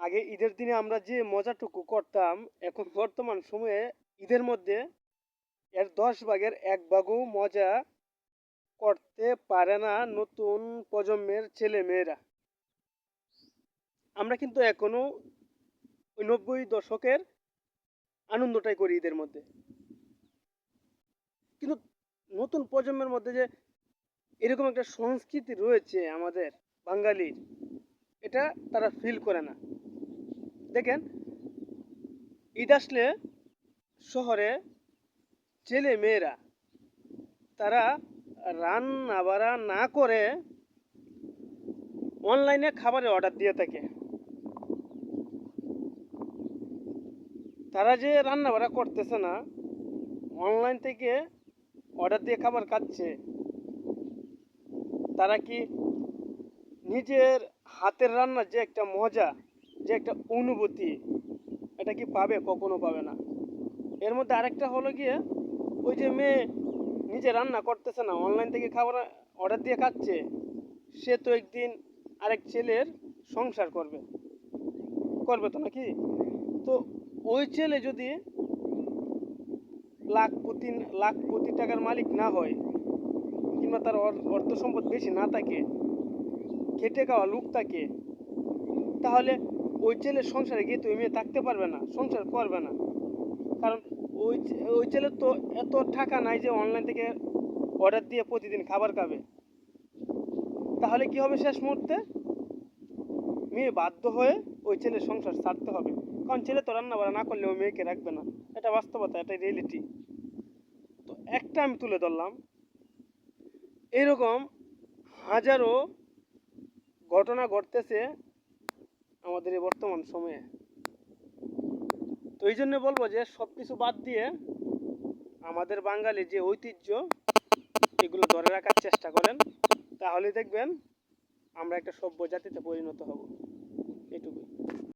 আগে ঈদের দিনে আমরা যে মজাটুকু করতাম, এখন বর্তমান সময়ে ঈদের মধ্যে এর দশ ভাগের এক ভাগও মজা করতে পারে না নতুন প্রজন্মের ছেলে মেয়েরা আমরা কিন্তু এখনও ওই নব্বই দশকের আনন্দটাই করি ঈদের মধ্যে। কিন্তু নতুন প্রজন্মের মধ্যে যে এরকম একটা সংস্কৃতি রয়েছে আমাদের বাঙালির, এটা তারা ফিল করে না। দেখেন, ঈদ আসলে শহরে ছেলে মেয়েরা, তারা রান্না বাড়া না করে অনলাইনে খাবারের অর্ডার দিয়ে থাকে। তারা যে রান্না বাড়া করতেছে না, অনলাইন থেকে অর্ডার দিয়ে খাবার খাচ্ছে, তারা কি নিজের হাতের রান্নার যে একটা মজা যে একটা অনুভূতি, এটা কি পাবে, কখনো পাবে না। এর মধ্যে আরেকটা হলো গিয়ে, ওই যে মেয়ে নিজে রান্না করতেছে না অনলাইন থেকে খাবার অর্ডার দিয়ে খাচ্ছে, সে তো একদিন আরেক ছেলের সংসার করবে। করবে তো নাকি? তো ওই ছেলে যদি লাখপতি লাখপতি টাকার মালিক না হয়, কিংবা তার অর- অর্থ সম্পদ বেশি না থাকে, খেটে খাওয়া লোক থাকে, তাহলে ওই ছেলের সংসারে গিয়ে তুমি মেয়ে থাকতে পারবে না, সংসার করবে না। কারণ ওই ওই ছেলের তো এত টাকা নাই যে অনলাইন থেকে অর্ডার দিয়ে প্রতিদিন খাবার খাবে। তাহলে কি হবে শেষ মুহূর্তে? মেয়ে বাধ্য হয়ে ওই ছেলের সংসার ছাড়তে হবে। কারণ ছেলে তো রান্না বান্না না করলে ওই মেয়েকে রাখবে না। এটা বাস্তবতা, এটা রিয়েলিটি তো একটা আমি তুলে ধরলাম। এরকম হাজারো ঘটনা ঘটতেছে আমাদের এই বর্তমান সময়ে। তো এই জন্য বলব যে সব কিছু বাদ দিয়ে আমাদের বাঙালি যে ঐতিহ্য, এগুলো ধরে রাখার চেষ্টা করেন, তাহলে দেখবেন আমরা একটা সভ্য জাতিতে পরিণত হব।